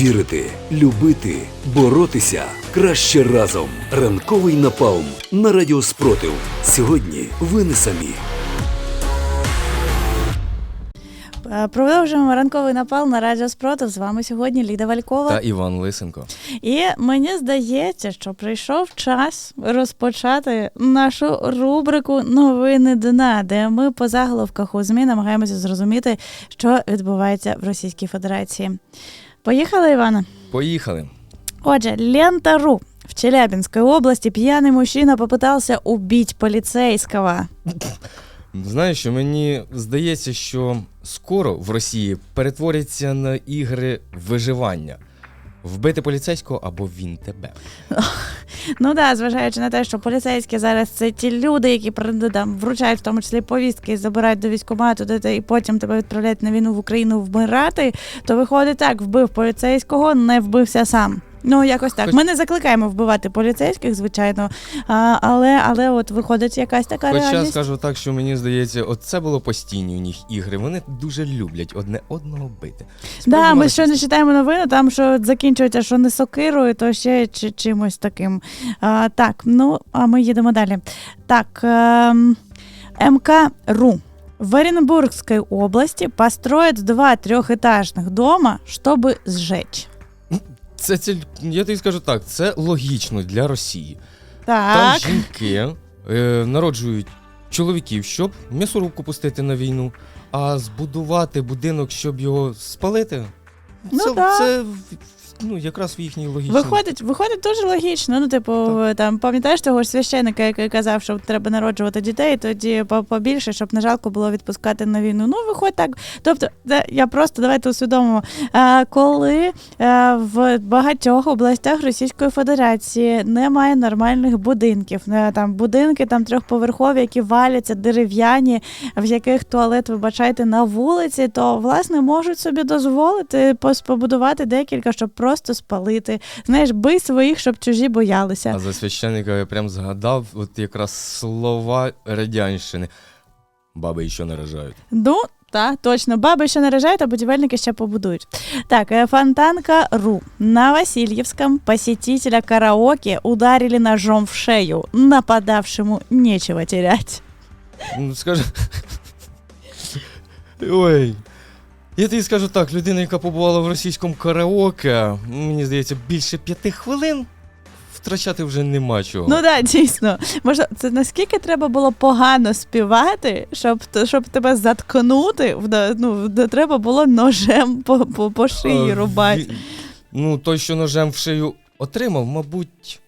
Вірити, любити, боротися краще разом. Ранковий напалм на радіо Спротив. Сьогодні ви не самі. Е, Продовжуємо ранковий напал на Радіо Спротив. З вами сьогодні Ліда Валькова. Та Іван Лисенко. І мені здається, що прийшов час розпочати нашу рубрику Новини дна, де ми по заголовках у ЗМІ намагаємося зрозуміти, що відбувається в Російській Федерації. Поїхали, Івана? Поїхали. Отже, Лента.ру. В Челябинской области пьяный мужчина попытался убить поліцейського. Знаєш, мені здається, що скоро в Росії перетворяться на ігри виживання. Вбити поліцейського або він тебе. Ну да, зважаючи на те, що поліцейські зараз це ті люди, які при- там вручають в тому числі повістки і забирають до військкомату, де ти і потім тебе відправляють на війну в Україну вмирати, то виходить так: вбив поліцейського, не вбився сам. Ну, якось так. Хоч- Ми не закликаємо вбивати поліцейських, звичайно, а, але, але от виходить якась така Хоча реальність. скажу так, що мені здається, от це було постійні у них ігри. Вони дуже люблять одне одного бити. Да, ми Спробували щойно читаємо новину, там що закінчується, що не сокирою, то ще чи, чимось таким. А, так, ну а ми їдемо далі. Так, ем, МК.ру. В Оренбургской области построят два трехэтажных дома, чтобы сжечь. Це, це я тобі скажу так, це логічно для Росії. Так. Там жінки е, народжують чоловіків, щоб м'ясорубку пустити на війну, а збудувати будинок, щоб його спалити. Ну це, да. це ну, якраз в їхній логічній. Виходить, виходить дуже логічно. Ну, типу, там пам'ятаєш того ж священника, який казав, що треба народжувати дітей, тоді побільше, щоб не жалко було відпускати на війну. Ну, виходить так. Тобто, я просто давайте усвідомимо, коли е, в багатьох областях Російської Федерації немає нормальних будинків, там будинки там трьохповерхові, які валяться дерев'яні, в яких туалет, вибачайте, на вулиці, то власне можуть собі дозволити побудувати декілька, щоб просто спалити. Знаєш, бий своїх, щоб чужі боялися. А за священника я прям згадав от якраз слова радянщини. Баби ще не рожають. Ну, так, точно. Баби ще наряжають, а будівельники ще побудують. Так, е, Фонтанка.ру. На Васильевском посетителя караоке ударили ножом в шею. Нападавшему нечего терять. Ну, скажи. Ой. Я тобі скажу так, людина, яка побувала в російському караоке, мені здається, більше п'яти хвилин втрачати вже нема чого. Ну так, да, дійсно. Може, це наскільки треба було погано співати, щоб, щоб тебе заткнути, ну, де треба було ножем по, по, по шиї рубати. Ну, той, що ножем в шию отримав, мабуть,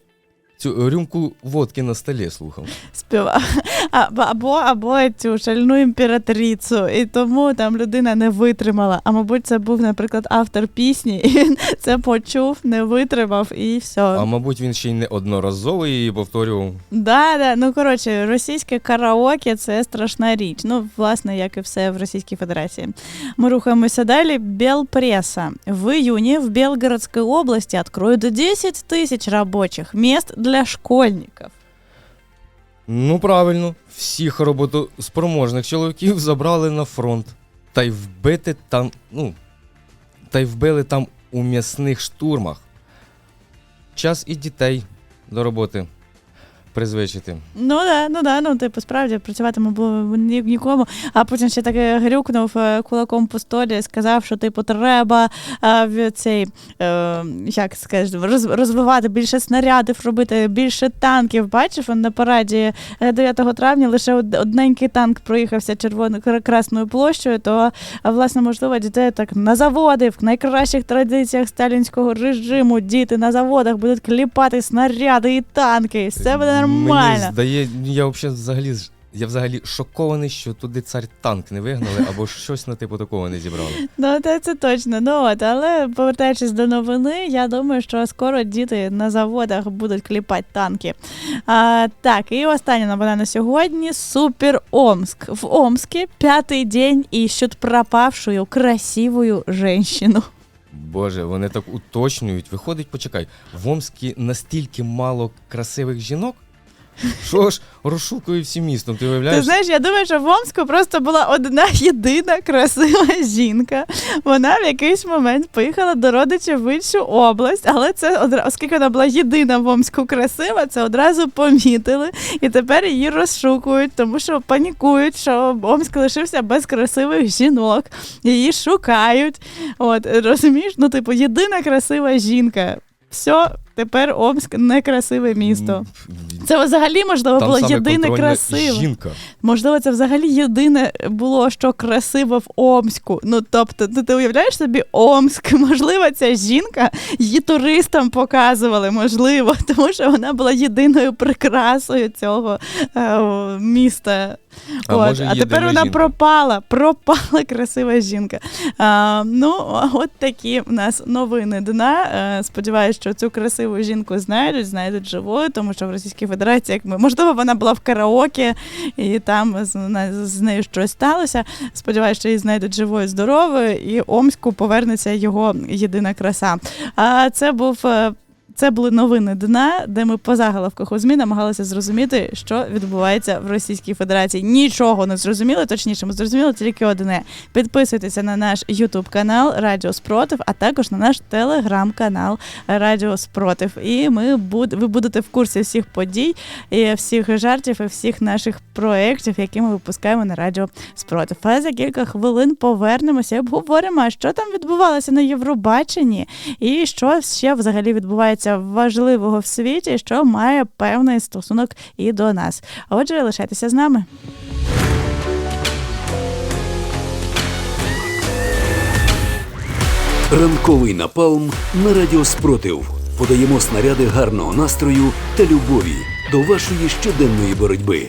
цю рюмку водки на столі слухав. співав. Або, або, цю шальну імператрицю. І тому там людина не витримала. А мабуть, це був, наприклад, автор пісні, і він це почув, не витримав і все. А мабуть, він ще й не одноразово її повторював. Да, да. Ну коротше, російське караоке це страшна річ. Ну, власне, як і все в Російській Федерації. Ми рухаємося далі. Белпресса. В июне в Белгородской области откроют 10 тысяч рабочих мест для школьников. Ну, правильно, всіх роботоспроможних чоловіків забрали на фронт. Та й вбити там, ну, та й вбили там у м'ясних штурмах. Час і дітей до роботи призвичити. Ну да, ну да, ну типу, справді працюватиме було ні, нікому. А потім ще таки грюкнув е, кулаком по столі, сказав, що типу треба е, в цей е, як скажеш, роз, розвивати більше снарядів, робити більше танків. Бачив на параді е, 9 травня лише одненький танк проїхався червоною красною площею. То власне можливо дітей так на заводи в найкращих традиціях сталінського режиму. Діти на заводах будуть кліпати снаряди і танки. Все буде нормально. Мені здає, я взагалі взагалі. Я взагалі шокований, що туди цар танк не вигнали або щось на типу такого не зібрали. Ну, це, це точно. Ну от, але повертаючись до новини, я думаю, що скоро діти на заводах будуть кліпати танки. А, так, і остання новина на сьогодні: Супер Омск. В Омске п'ятий день ищут пропавшую красивую женщину. Боже, вони так уточнюють. Виходить, почекай, в Омскі настільки мало красивих жінок. Що ж розшукує всім містом, ти уявляєш? Ти знаєш, я думаю, що в Омску просто була одна єдина красива жінка. Вона в якийсь момент поїхала до родичів в іншу область, але це одра... оскільки вона була єдина в Омску красива, це одразу помітили і тепер її розшукують, тому що панікують, що Омск лишився без красивих жінок. Її шукають. От розумієш, ну типу, єдина красива жінка. Все, тепер Омск некрасиве місто. Це взагалі можливо Там було саме єдине контрольна красиве. Жінка. Можливо, це взагалі єдине було, що красиво в Омську. Ну тобто, ти, ти уявляєш собі Омськ? Можливо, ця жінка її туристам показували, можливо, тому що вона була єдиною прикрасою цього е, міста. А от. може, а тепер вона жінка. пропала, пропала красива жінка. А, ну, от такі в нас новини дна. Е, сподіваюсь, що цю красиву жінку знайдуть, знайдуть живою, тому що в Російській Федерації, як ми можливо, вона була в караоке, і там з, з нею щось сталося. Сподіваюсь, що її знайдуть живою, здоровою, і Омську повернеться його єдина краса. А це був. Це були новини дна, де ми по заголовках у ЗМІ намагалися зрозуміти, що відбувається в Російській Федерації. Нічого не зрозуміли, точніше, ми зрозуміли тільки одне. Підписуйтеся на наш Ютуб канал Радіо Спротив, а також на наш телеграм-канал Радіо Спротив. І ми буд... ви будете в курсі всіх подій, і всіх жартів і всіх наших проєктів, які ми випускаємо на Радіо Спротив. А за кілька хвилин повернемося і обговоримо, що там відбувалося на Євробаченні, і що ще взагалі відбувається важливого в світі, що має певний стосунок і до нас. Отже, лишайтеся з нами. Ранковий напалм на радіо Спротив. Подаємо снаряди гарного настрою та любові до вашої щоденної боротьби.